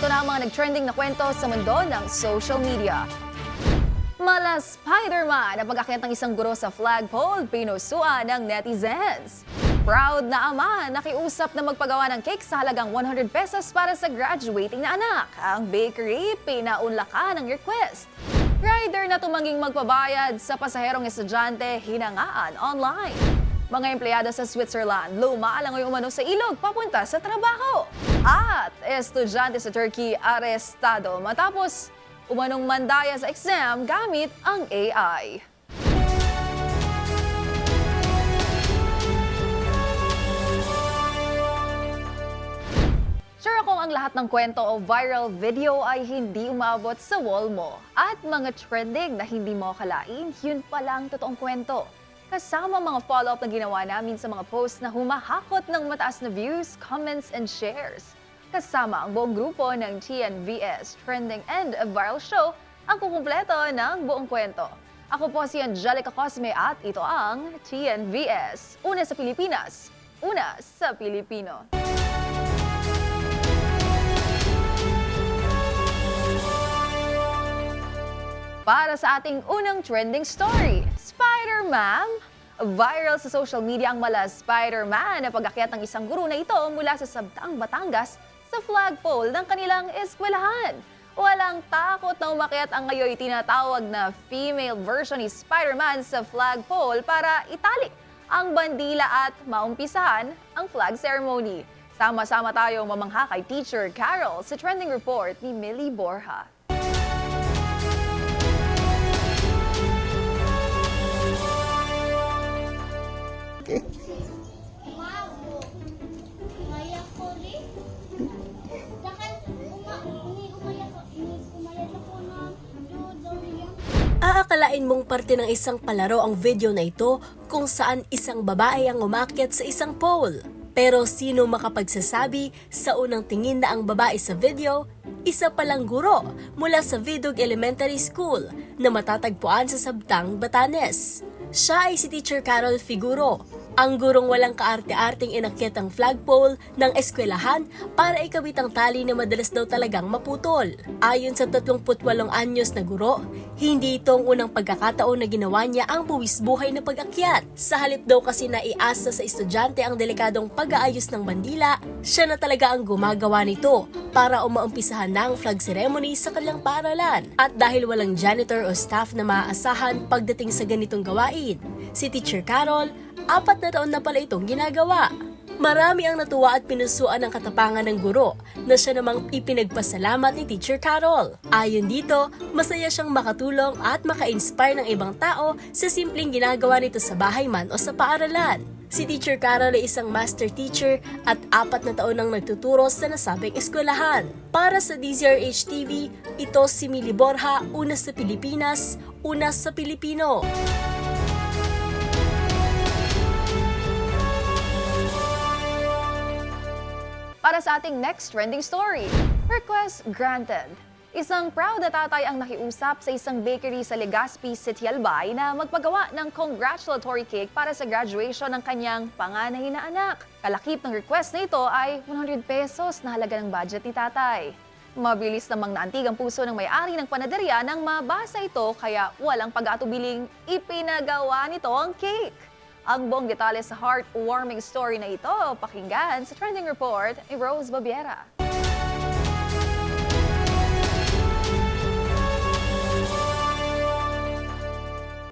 ito na ang mga nag-trending na kwento sa mundo ng social media. Mala Spider-Man ang pag-akyat ng isang guro sa flagpole, pinusuan ng netizens. Proud na ama, nakiusap na magpagawa ng cake sa halagang 100 pesos para sa graduating na anak. Ang bakery, pinaunlakan ng request. Rider na tumanging magpabayad sa pasaherong estudyante, hinangaan online. Mga empleyado sa Switzerland, lumalangoy umano sa ilog papunta sa trabaho. At estudyante sa Turkey, arestado matapos umanong mandaya sa exam gamit ang AI. Sure akong ang lahat ng kwento o viral video ay hindi umabot sa wall mo. At mga trending na hindi mo akalain, yun palang totoong kwento. Kasama mga follow-up na ginawa namin sa mga posts na humahakot ng mataas na views, comments, and shares. Kasama ang buong grupo ng TNVS Trending and Viral Show ang kukumpleto ng buong kwento. Ako po si Angelica Cosme at ito ang TNVS. Una sa Pilipinas, una sa Pilipino. Para sa ating unang trending story, Spider-Man. Viral sa social media ang mala Spider-Man na pag-akyat ng isang guro na ito mula sa Sabtang, Batangas sa flagpole ng kanilang eskwelahan. Walang takot na umakyat ang ngayon tinatawag na female version ni Spider-Man sa flagpole para itali ang bandila at maumpisahan ang flag ceremony. Sama-sama tayong mamangha kay Teacher Carol sa trending report ni Millie Borja. Yan. Aakalain mong parte ng isang palaro ang video na ito kung saan isang babae ang umakyat sa isang pole. Pero sino makapagsasabi sa unang tingin na ang babae sa video, isa palang guro mula sa Vidog Elementary School na matatagpuan sa Sabtang, Batanes. Siya ay si Teacher Carol Figuro, ang gurong walang kaarte-arting inakyat ang flagpole ng eskwelahan para ikabit ang tali na madalas daw talagang maputol. Ayon sa 38 anyos na guro, hindi ito ang unang pagkakataon na ginawa niya ang buwis buhay na pag-akyat. Sa halip daw kasi na iasa sa estudyante ang delikadong pag-aayos ng bandila, siya na talaga ang gumagawa nito para umaumpisahan na flag ceremony sa kanilang paaralan. At dahil walang janitor o staff na maaasahan pagdating sa ganitong gawain, si Teacher Carol apat na taon na pala itong ginagawa. Marami ang natuwa at pinusuan ng katapangan ng guro na siya namang ipinagpasalamat ni Teacher Carol. Ayon dito, masaya siyang makatulong at maka-inspire ng ibang tao sa simpleng ginagawa nito sa bahay man o sa paaralan. Si Teacher Carol ay isang master teacher at apat na taon nang nagtuturo sa nasabing eskwelahan. Para sa DZRH TV, ito si Mili Borja, una sa Pilipinas, una sa Pilipino. Para sa ating next trending story, request granted. Isang proud na tatay ang nakiusap sa isang bakery sa Legazpi City, Albay na magpagawa ng congratulatory cake para sa graduation ng kanyang panganay na anak. Kalakip ng request na ito ay 100 pesos na halaga ng budget ni tatay. Mabilis namang naantig ang puso ng may-ari ng panaderya nang mabasa ito kaya walang pag-atubiling ipinagawa nito ang cake. Ang buong detalye sa heartwarming story na ito, pakinggan sa trending report ni Rose Babiera.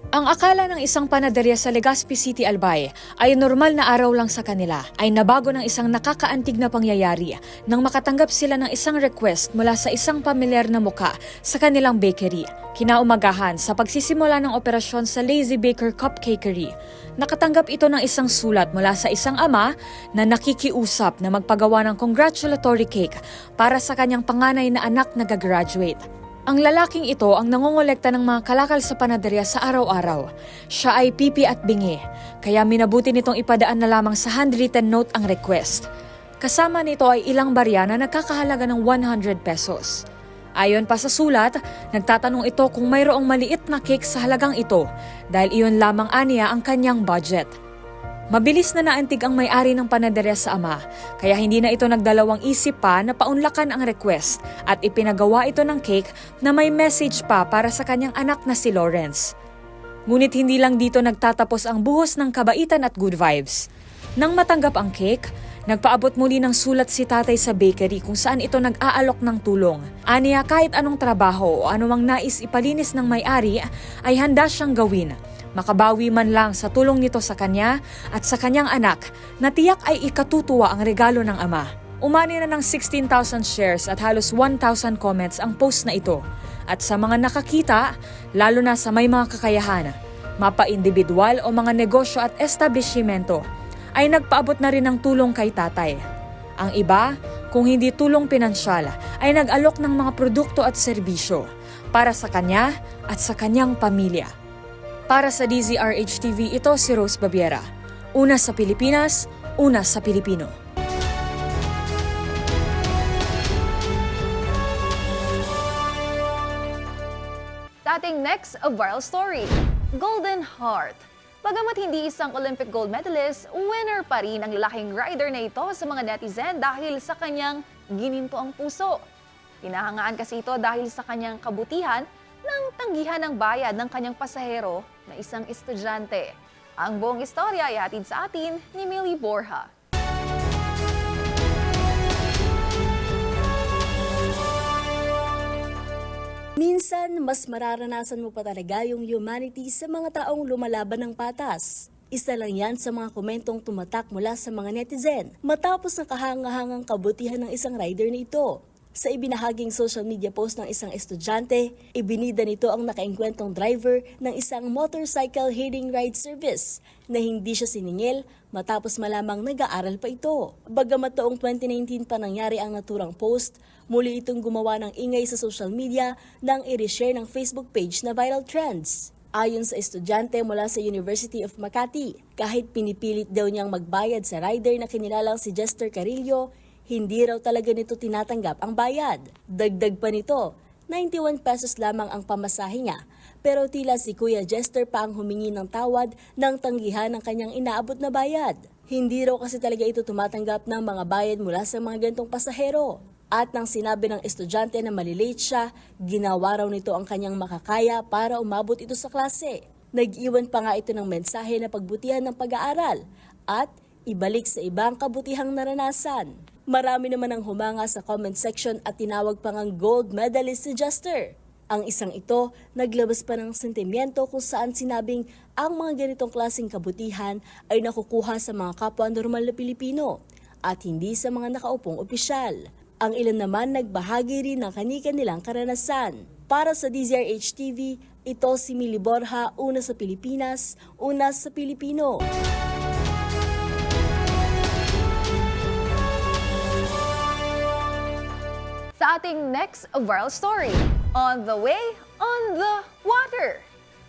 Ang akala ng isang panaderya sa Legazpi City, Albay ay normal na araw lang sa kanila ay nabago ng isang nakakaantig na pangyayari nang makatanggap sila ng isang request mula sa isang pamilyar na muka sa kanilang bakery. Kinaumagahan sa pagsisimula ng operasyon sa Lazy Baker Cupcakery, nakatanggap ito ng isang sulat mula sa isang ama na nakikiusap na magpagawa ng congratulatory cake para sa kanyang panganay na anak na gagraduate. Ang lalaking ito ang nangongolekta ng mga kalakal sa panaderya sa araw-araw. Siya ay pipi at bingi, kaya minabuti nitong ipadaan na lamang sa handwritten note ang request. Kasama nito ay ilang barya na nagkakahalaga ng 100 pesos. Ayon pa sa sulat, nagtatanong ito kung mayroong maliit na cake sa halagang ito dahil iyon lamang aniya ang kanyang budget. Mabilis na naantig ang may-ari ng panaderya sa ama, kaya hindi na ito nagdalawang isip pa na paunlakan ang request at ipinagawa ito ng cake na may message pa para sa kanyang anak na si Lawrence. Ngunit hindi lang dito nagtatapos ang buhos ng kabaitan at good vibes. Nang matanggap ang cake, nagpaabot muli ng sulat si tatay sa bakery kung saan ito nag-aalok ng tulong. Aniya kahit anong trabaho o anumang nais ipalinis ng may-ari ay handa siyang gawin. Makabawi man lang sa tulong nito sa kanya at sa kanyang anak na tiyak ay ikatutuwa ang regalo ng ama. Umani na ng 16,000 shares at halos 1,000 comments ang post na ito. At sa mga nakakita, lalo na sa may mga kakayahan, mapa-individual o mga negosyo at establishmento, ay nagpaabot na rin ng tulong kay tatay. Ang iba, kung hindi tulong pinansyal, ay nag-alok ng mga produkto at serbisyo para sa kanya at sa kanyang pamilya. Para sa DZRH TV, ito si Rose Babiera. Una sa Pilipinas, una sa Pilipino. Ating next a viral story, Golden Heart. Bagamat hindi isang Olympic gold medalist, winner pa rin ang lalaking rider na ito sa mga netizen dahil sa kanyang gininto ang puso. Hinahangaan kasi ito dahil sa kanyang kabutihan ng tanggihan ng bayad ng kanyang pasahero na isang estudyante. Ang buong istorya ay hatid sa atin ni Millie Borja. Minsan, mas mararanasan mo pa talaga yung humanity sa mga taong lumalaban ng patas. Isa lang yan sa mga komentong tumatak mula sa mga netizen matapos ng kahangahangang kabutihan ng isang rider na ito. Sa ibinahaging social media post ng isang estudyante, ibinida nito ang nakaengkwentong driver ng isang motorcycle hailing ride service na hindi siya siningil matapos malamang nag-aaral pa ito. Bagamat taong 2019 pa nangyari ang naturang post, muli itong gumawa ng ingay sa social media nang i-reshare ng Facebook page na viral trends. Ayon sa estudyante mula sa University of Makati, kahit pinipilit daw niyang magbayad sa rider na kinilalang si Jester Carillo, hindi raw talaga nito tinatanggap ang bayad. Dagdag pa nito, 91 pesos lamang ang pamasahe niya, pero tila si Kuya Jester pa ang humingi ng tawad ng tanggihan ng kanyang inaabot na bayad. Hindi raw kasi talaga ito tumatanggap ng mga bayad mula sa mga gantong pasahero. At nang sinabi ng estudyante na malilate siya, ginawa raw nito ang kanyang makakaya para umabot ito sa klase. Nag-iwan pa nga ito ng mensahe na pagbutihan ng pag-aaral at ibalik sa ibang kabutihang naranasan. Marami naman ang humanga sa comment section at tinawag pa ngang gold medalist si Jester. Ang isang ito, naglabas pa ng sentimiento kung saan sinabing ang mga ganitong klaseng kabutihan ay nakukuha sa mga kapwa normal na Pilipino at hindi sa mga nakaupong opisyal. Ang ilan naman nagbahagi rin ng kani-kanilang karanasan. Para sa DZRH TV, ito si Mili Borja, una sa Pilipinas, una sa Pilipino. Ating next viral story, On the Way, on the Water.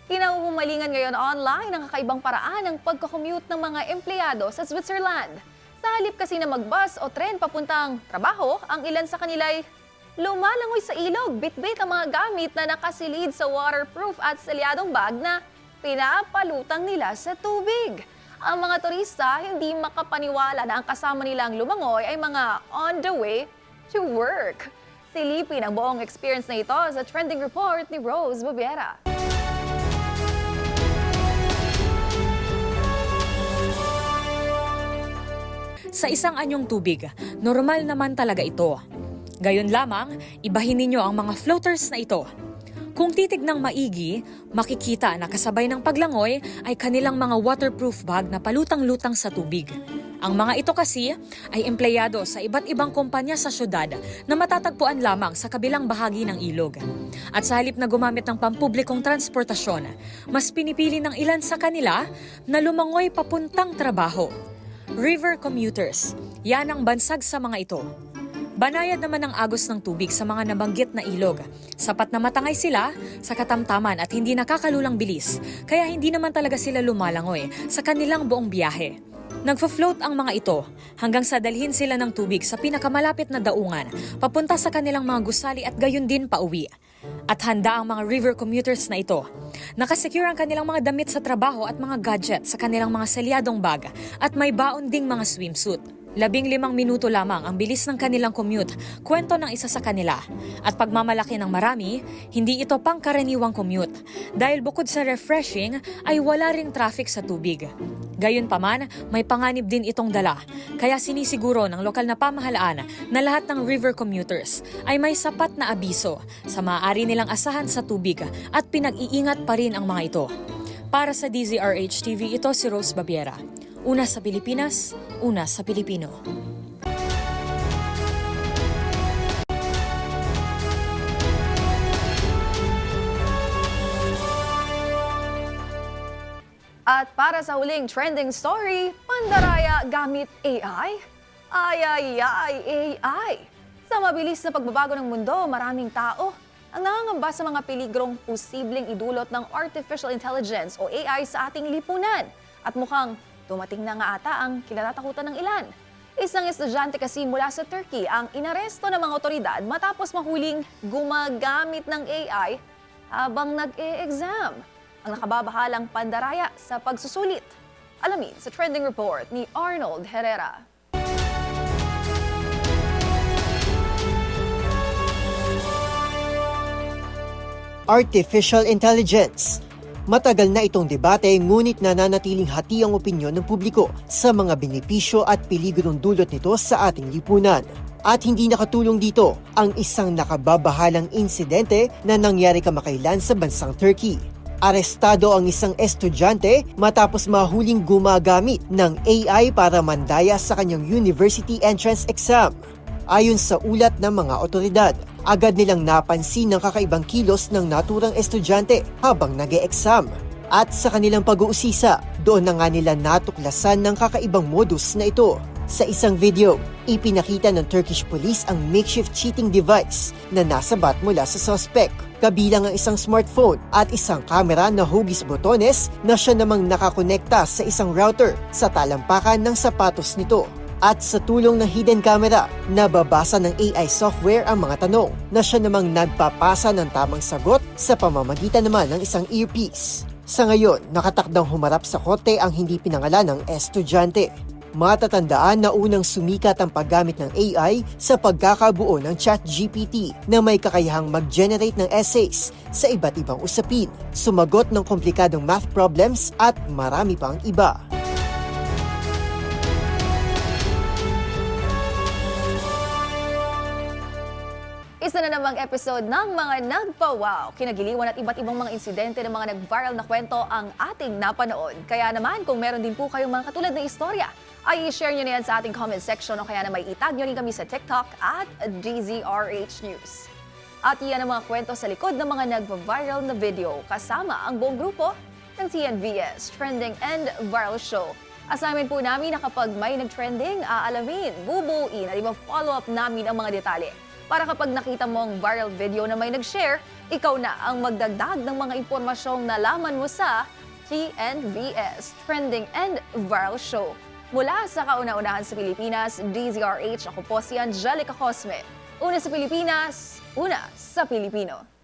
Kinahuhumalingan ngayon online ang kakaibang paraan ng pagkakommute ng mga empleyado sa Switzerland. Sa halip kasi na magbus o tren papuntang trabaho, ang ilan sa kanila ay lumalangoy sa ilog, bitbit ang mga gamit na nakasilid sa waterproof at selyadong bag na pinapalutang nila sa tubig. Ang mga turista hindi makapaniwala na ang kasama nilang lumangoy ay mga on the way to work. Silipin ang buong experience na ito sa trending report ni Rose Bubiera. Sa isang anyong tubig, normal naman talaga ito. Gayon lamang, ibahin ninyo ang mga floaters na ito. Kung titignang maigi, makikita na kasabay ng paglangoy ay kanilang mga waterproof bag na palutang-lutang sa tubig. Ang mga ito kasi ay empleyado sa iba't ibang kumpanya sa syudad na matatagpuan lamang sa kabilang bahagi ng ilog. At sa halip na gumamit ng pampublikong transportasyon, mas pinipili ng ilan sa kanila na lumangoy papuntang trabaho. River commuters, yan ang bansag sa mga ito. Banayad naman ang agos ng tubig sa mga nabanggit na ilog. Sapat na matangay sila sa katamtaman at hindi nakakalulang bilis, kaya hindi naman talaga sila lumalangoy sa kanilang buong biyahe. Nagfo-float ang mga ito hanggang sa dalhin sila ng tubig sa pinakamalapit na daungan papunta sa kanilang mga gusali at gayon din pauwi. At handa ang mga river commuters na ito. Nakasecure ang kanilang mga damit sa trabaho at mga gadget sa kanilang mga selyadong bag at may baon ding mga swimsuit. Labing limang minuto lamang ang bilis ng kanilang commute, kwento ng isa sa kanila. At pagmamalaki ng marami, hindi ito pangkaraniwang commute. Dahil bukod sa refreshing, ay wala ring traffic sa tubig. Gayunpaman, may panganib din itong dala. Kaya sinisiguro ng lokal na pamahalaan na lahat ng river commuters ay may sapat na abiso sa maaari nilang asahan sa tubig at pinag-iingat pa rin ang mga ito. Para sa DZRH TV, ito si Rose Babiera. Una sa Pilipinas, una sa Pilipino. At para sa huling trending story, pandaraya gamit AI? Ay, ay, ay, AI! Sa mabilis na pagbabago ng mundo, maraming tao ang nangangamba sa mga peligrong posibleng idulot ng artificial intelligence o AI sa ating lipunan. At mukhang dumating na nga ata ang kinatatakutan ng ilan. Isang estudyante kasi mula sa Turkey ang inaresto ng mga otoridad matapos mahuling gumagamit ng AI habang nag-e-exam. Ang nakababahalang pandaraya sa pagsusulit. Alamin sa trending report ni Arnold Herrera. Artificial Intelligence. Matagal na itong debate ngunit nananatiling hati ang opinyon ng publiko sa mga benepisyo at peligro dulot nito sa ating lipunan. At hindi nakatulong dito ang isang nakababahalang insidente na nangyari kamakailan sa bansang Turkey. Arestado ang isang estudyante matapos mahuling gumagamit ng AI para mandaya sa kanyang university entrance exam. Ayon sa ulat ng mga otoridad, agad nilang napansin ng kakaibang kilos ng naturang estudyante habang nag exam At sa kanilang pag-uusisa, doon na nga nila natuklasan ng kakaibang modus na ito. Sa isang video, ipinakita ng Turkish police ang makeshift cheating device na nasabat mula sa suspect. Kabilang ang isang smartphone at isang camera na hugis botones na siya namang nakakonekta sa isang router sa talampakan ng sapatos nito. At sa tulong ng hidden camera, nababasa ng AI software ang mga tanong na siya namang nagpapasa ng tamang sagot sa pamamagitan naman ng isang earpiece. Sa ngayon, nakatakdang humarap sa korte ang hindi pinangalan ng estudyante. Matatandaan na unang sumikat ang paggamit ng AI sa pagkakabuo ng ChatGPT na may kakayahang mag-generate ng essays sa iba't ibang usapin, sumagot ng komplikadong math problems at marami pang iba. Episode ng mga nagpa-wow, kinagiliwan at iba't ibang mga insidente ng mga nag-viral na kwento ang ating napanood. Kaya naman, kung meron din po kayong mga katulad na istorya, ay i-share nyo na yan sa ating comment section o kaya na may itag nyo rin kami sa TikTok at DZRH News. At iyan ang mga kwento sa likod ng mga nag-viral na video kasama ang buong grupo ng TNVS Trending and Viral Show. Assignment po namin na kapag may nag-trending, aalamin, bubuuin at iba-follow up namin ang mga detalye. Para kapag nakita mo ang viral video na may nag-share, ikaw na ang magdagdag ng mga impormasyong nalaman mo sa TNVS Trending and Viral Show. Mula sa kauna-unahan sa Pilipinas, DZRH, ako po si Angelica Cosme. Una sa Pilipinas, una sa Pilipino.